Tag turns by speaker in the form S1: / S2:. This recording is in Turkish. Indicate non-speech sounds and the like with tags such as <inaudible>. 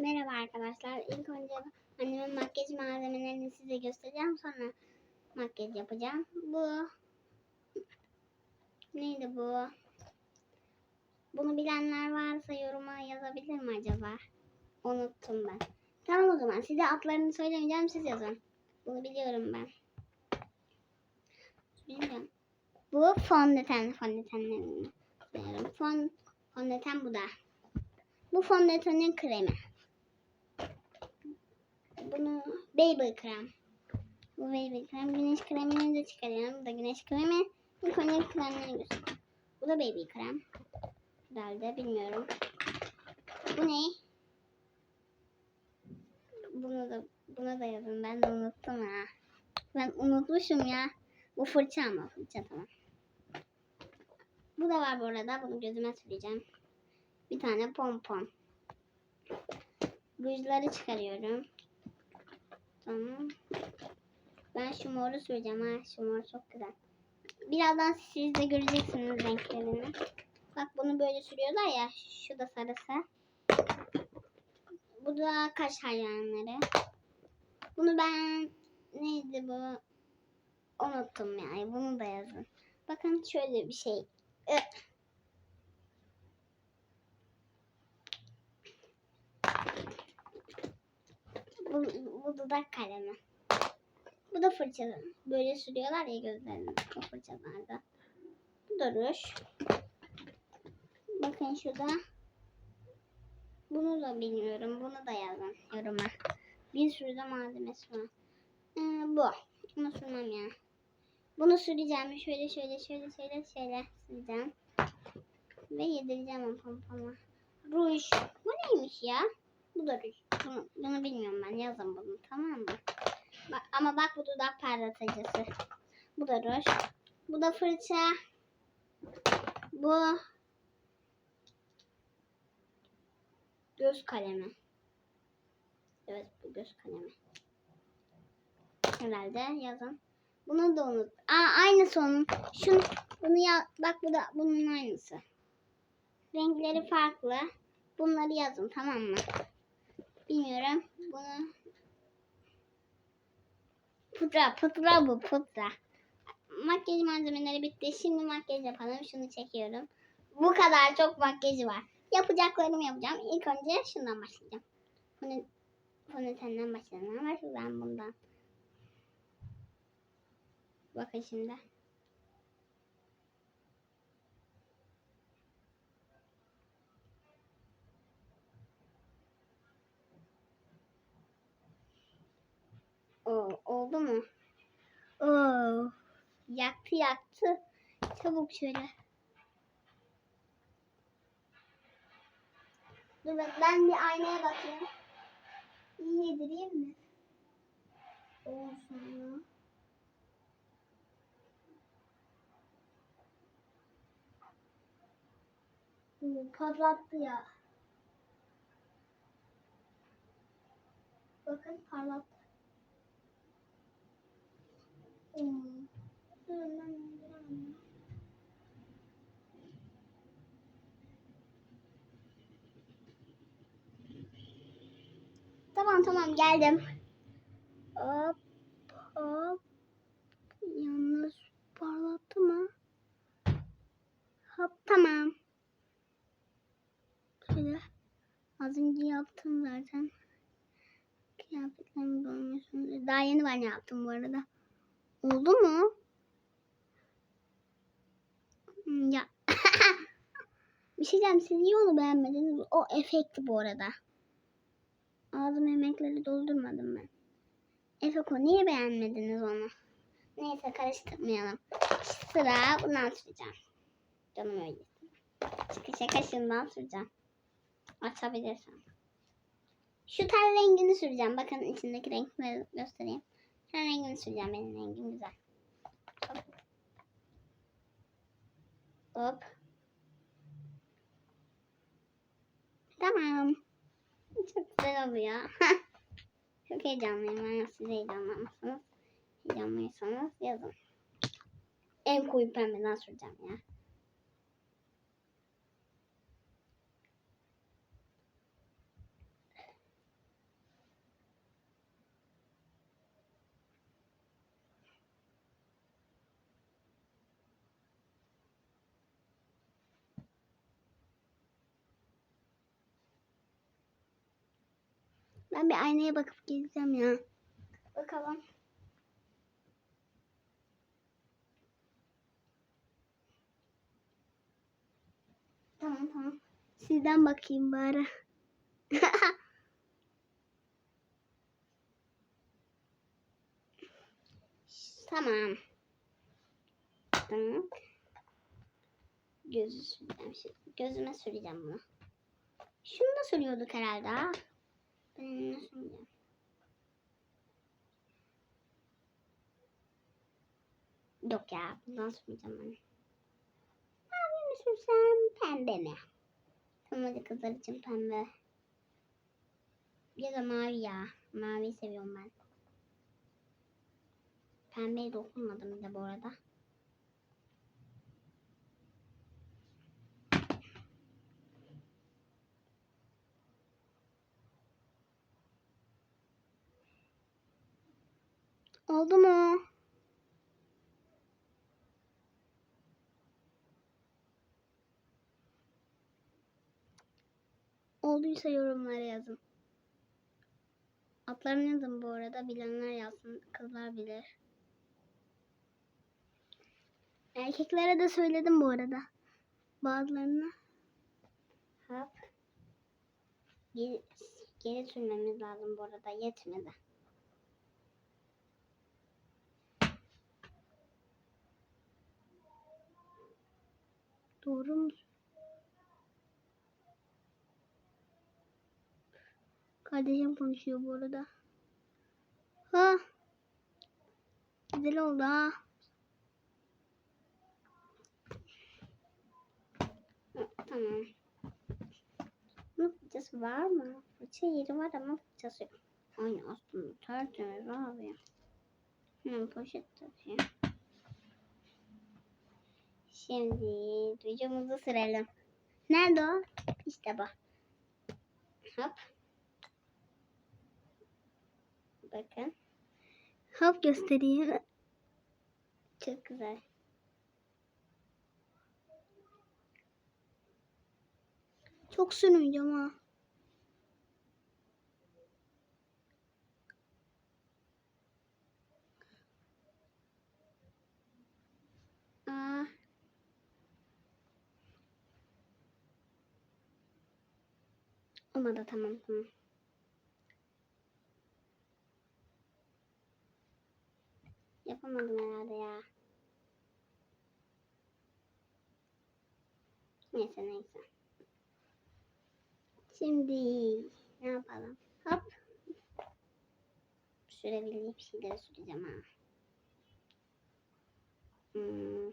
S1: Merhaba arkadaşlar. İlk önce annemin makyaj malzemelerini size göstereceğim. Sonra makyaj yapacağım. Bu neydi bu? Bunu bilenler varsa yoruma yazabilir mi acaba? Unuttum ben. Tamam o zaman size adlarını söylemeyeceğim siz yazın. Bunu biliyorum ben. Bilmiyorum. Bu fondöten fondötenlerini fondöten bu da. Bu fondötenin kremi. Bunu baby krem. Bu baby krem. Güneş kremini de çıkarıyorum. Bu da güneş kremi. İlk önce kremleri göstereyim. Bu da baby krem. Herhalde bilmiyorum. Bu ne? Bunu da buna da yazın. Ben de unuttum ha. Ben unutmuşum ya. Bu fırça ama fırça tamam. Bu da var bu arada. Bunu gözüme süreceğim. Bir tane pompon. Rujları çıkarıyorum. Tamam. Ben şu moru süreceğim ha. Şu mor çok güzel. Birazdan siz de göreceksiniz renklerini. Bak bunu böyle sürüyorlar ya. Şu da sarısı. Bu da kaş hayranları. Bunu ben neydi bu? Unuttum yani. Bunu da yazın. Bakın şöyle bir şey. Bu, bu dudak kalemi. Bu da fırça. Böyle sürüyorlar ya gözlerini. O fırçalarda. Bu da ruj. Bakın şurada. Bunu da bilmiyorum. Bunu da yazın yoruma. Bir sürü de malzemesi var. Ee, bu. Bunu sürmem ya. Bunu süreceğim. Şöyle şöyle şöyle şöyle şöyle süreceğim. Ve yedireceğim o pompona. Ruj. Bu neymiş ya? Bu da ruj. Bunu, bunu bilmiyorum ben. Yazın bunu tamam mı? Bak, ama bak bu dudak parlatıcısı. Bu da ruj. Bu da fırça. Bu göz kalemi. Evet bu göz kalemi. Herhalde yazın. Bunu da unut. Aa aynısı onun. Şunu bunu ya bak bu da bunun aynısı. Renkleri farklı. Bunları yazın tamam mı? Bilmiyorum. Bunu pudra, pudra bu pudra. Makyaj malzemeleri bitti. Şimdi makyaj yapalım. Şunu çekiyorum. Bu kadar çok makyajı var. Yapacaklarımı yapacağım. İlk önce şundan başlayacağım. Bunu fondötenden başlayalım ama ben bundan. Bakın şimdi. Oo, oldu mu? Oo, yaktı yaktı. Çabuk şöyle. Dur ben, ben bir aynaya bakayım. İyi yedireyim mi? Olsun ya. Oo, parlattı ya. Bakın parlattı. Hmm. Durun ben indiremem. Tamam tamam geldim. Hop hop. Yalnız parlattı mı? Hop tamam. Şöyle az önce yaptım zaten. Kıyafetlerimi dolmuyorsunuz. Daha yeni ben yaptım bu arada. Oldu mu? Hmm, Ya. <laughs> bir şey diyeceğim. Siz niye onu beğenmediniz? O efekti bu arada. Ağzım yemekleri doldurmadım ben. Efeko niye beğenmediniz onu? Neyse karıştırmayalım. Sıra bundan süreceğim. Canım öyle. Şaka şundan süreceğim. Açabilirsem. Şu ten rengini süreceğim. Bakın içindeki renkleri göstereyim. Ten rengini süreceğim. Benim rengim güzel. Hop. Tamam. Çok güzel oluyor. <laughs> Çok heyecanlıyım. Ben siz heyecanlanmışsınız. Heyecanlıysanız yazın. En koyu pembeden süreceğim ya. Ben bir aynaya bakıp geleceğim ya. Bakalım. Tamam tamam. Sizden bakayım bari. <laughs> tamam. Tamam. Şimdi. Gözüme süreceğim bunu. Şunu da sürüyorduk herhalde süreceğim. Yok ya bundan sürmeyeceğim ben. Mavi mi sürsem pembe mi? Tamam hadi kızlar için pembe. Ya da mavi ya. Maviyi seviyorum ben. Pembeye dokunmadım bir de bu arada. Oldu mu? Olduysa yorumlara yazın. Atlarını yazın bu arada. Bilenler yazsın. Kızlar bilir. Erkeklere de söyledim bu arada. Bazılarını. Hop. Geri, geri sürmemiz lazım bu arada. Yetmedi. Doğru mu? Kardeşim konuşuyor bu arada. Ha. Güzel oldu ha. Tamam. Bunun fırçası var mı? Fırça yeri var ama fırçası yok. Aynı aslında tertemiz abi. Hı, poşet takayım. Şimdi videomuzu sürelim. Nerede o? İşte bu. Hop. Bakın. Hop göstereyim. Çok güzel. Çok sürmeyeceğim ha. Aa. Olmadı tamam tamam. Yapamadım herhalde ya. Neyse neyse. Şimdi ne yapalım? Hop. Sürebildiğim şeyleri süreceğim ha. Hmm.